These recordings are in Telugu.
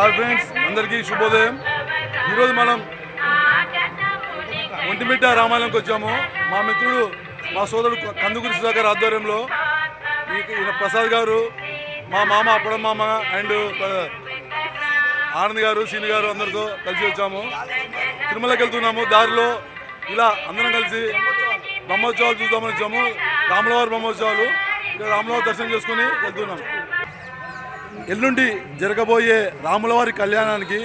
హాయ్ ఫ్రెండ్స్ అందరికీ శుభోదయం. ఈరోజు మనం ఒంటిమిట్ట రామాలయంకి వచ్చాము. మా మిత్రుడు మా సోదరుడు కందుకూరి సుధాకర్ ఆధ్వర్యంలో ఈ- ఈయన ప్రసాద్ గారు మా మామ అప్పడం మామ అండ్ ఆనంద్ గారు సీని గారు అందరితో కలిసి వచ్చాము. తిరుమలకి వెళ్తున్నాము. దారిలో ఇలా అందరం కలిసి బ్రహ్మోత్సవాలు చూద్దామని వచ్చాము. రాములవారి బ్రహ్మోత్సవాలు. ఇక్కడ రాములవారి దర్శనం చేసుకుని వెళ్తున్నాము ఎల్లుండి జరగబోయే రాములవారి కళ్యాణానికి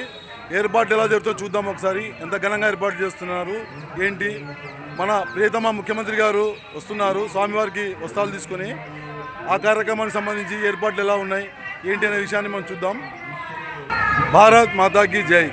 ఏర్పాట్లు ఎలా జరుగుతుందో చూద్దాం ఒకసారి. ఎంత ఘనంగా ఏర్పాటు చేస్తున్నారు ఏంటి? మన ప్రియతమ ముఖ్యమంత్రి గారు వస్తున్నారు స్వామివారికి వస్త్రాలు తీసుకొని. ఆ కార్యక్రమానికి సంబంధించి ఏర్పాట్లు ఎలా ఉన్నాయి ఏంటి అనే విషయాన్ని మనం చూద్దాం. భారత్ మాతాకి జై.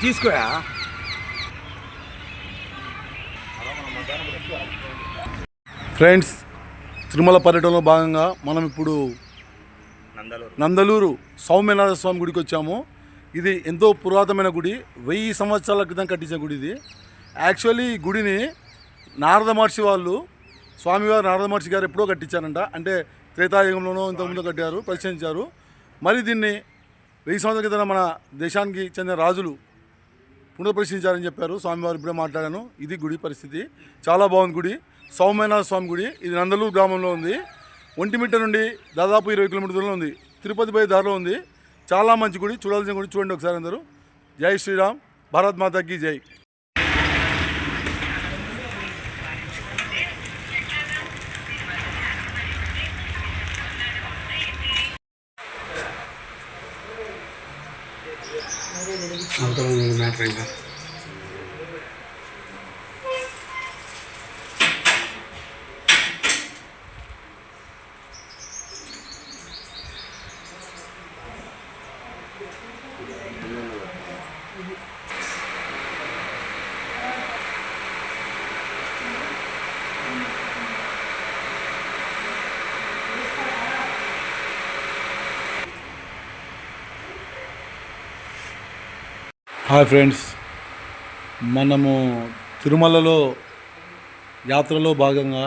తీసుకోయా? ఫ్రెండ్స్ తిరుమల పర్యటనలో భాగంగా మనం ఇప్పుడు నందలూరు. సౌమ్యనాథ స్వామి గుడికి వచ్చాము. ఇది ఎంతో పురాతనమైన గుడి. వెయ్యి సంవత్సరాల క్రితం కట్టించిన గుడి ఇది. యాక్చువల్లీ ఈ గుడిని నారద మహర్షి వాళ్ళు స్వామివారు నారద మహర్షి గారు ఎప్పుడో కట్టించారంట. అంటే త్రేతాయుగంలోనో ఇంతకుముందు కట్టారు ప్రశ్నించారు మరి దీన్ని వెయ్యి సంవత్సరాల క్రితం మన దేశానికి చెందిన రాజులు పునఃపరిశీలించారని చెప్పారు. స్వామివారు ఇప్పుడే మాట్లాడాను. ఇది గుడి పరిస్థితి. చాలా బాగుంది గుడి. సౌమ్యనాథ స్వామి గుడి. ఇది నందలూరు గ్రామంలో ఉంది. ఒంటిమిట్ట నుండి దాదాపు ఇరవై కిలోమీటర్ దూరంలో ఉంది. తిరుపతి పోయే దారిలో ఉంది. చాలా మంచి గుడి. చూడాల్సిన గుడి చూడండి ఒకసారి అందరూ. జై శ్రీరామ్. భారత్ మాతాకి జై. अब तो मैट హాయ్ ఫ్రెండ్స్. మనము తిరుమలలో యాత్రలో భాగంగా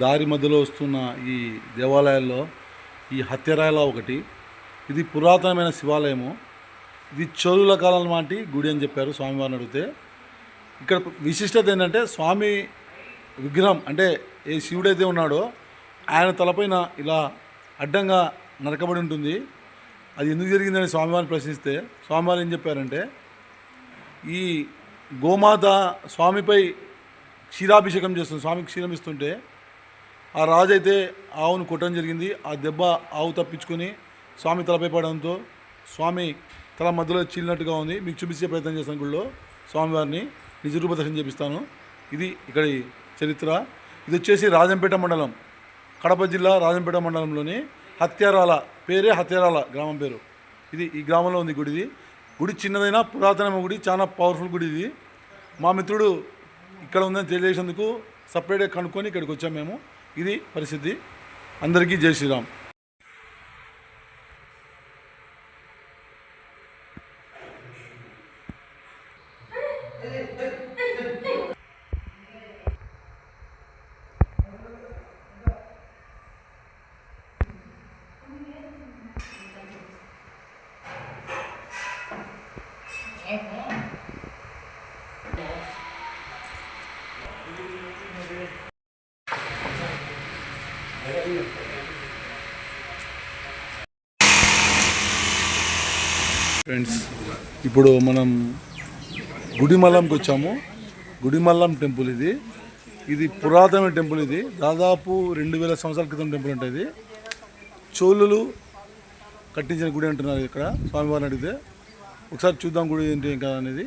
దారి మధ్యలో వస్తున్న ఈ దేవాలయాల్లో ఈ హత్యరాయల ఒకటి. ఇది పురాతనమైన శివాలయము. ఇది చోళుల కాలం లాంటి గుడి అని చెప్పారు స్వామివారిని అడిగితే. ఇక్కడ విశిష్టత ఏంటంటే స్వామి విగ్రహం అంటే ఏ శివుడైతే ఉన్నాడో ఆయన తలపైన ఇలా అడ్డంగా నరకబడి ఉంటుంది. అది ఎందుకు జరిగిందని స్వామివారిని ప్రశ్నిస్తే స్వామివారు ఏం చెప్పారంటే ఈ గోమాత స్వామిపై క్షీరాభిషేకం చేస్తుంది స్వామికి క్షీరం ఇస్తుంటే ఆ రాజు అయితే ఆవును కొట్టడం జరిగింది ఆ దెబ్బ ఆవు తప్పించుకొని స్వామి తలపై పడడంతో స్వామి తల మధ్యలో చీలినట్టుగా ఉంది. మీకు చూపించే ప్రయత్నం చేస్తాను గుళ్ళో స్వామివారిని నిజరూప దర్శనం చేపిస్తాను. ఇది ఇక్కడి చరిత్ర. ఇది వచ్చేసి రాజంపేట మండలం కడప జిల్లా రాజంపేట మండలంలోని హత్యారాల పేరే హత్యారాల గ్రామం పేరు. ఇది ఈ గ్రామంలో ఉంది గుడి ఇది గుడి చిన్నదైనా పురాతనమైన గుడి చాలా పవర్ఫుల్ గుడి ఇది. మా మిత్రుడు ఇక్కడ ఉందని తెలియజేసేందుకు సపరేట్గా కనుక్కొని ఇక్కడికి వచ్చాము మేము. ఇది పరిస్థితి. అందరికీ జై శ్రీరామ్. ఫ్రెండ్స్ ఇప్పుడు మనం గుడిమల్లంకి వచ్చాము. గుడిమల్లం టెంపుల్ ఇది. ఇది పురాతనమైన టెంపుల్ ఇది. దాదాపు రెండు వేల సంవత్సరాల క్రితం టెంపుల్ ఉంటుంది చోళులు కట్టించిన గుడి అంటున్నారు ఇక్కడ. స్వామివారిని అడిగితే. ఒకసారి చూద్దాం గుడి ఏంటి ఇంకా కదా అనేది.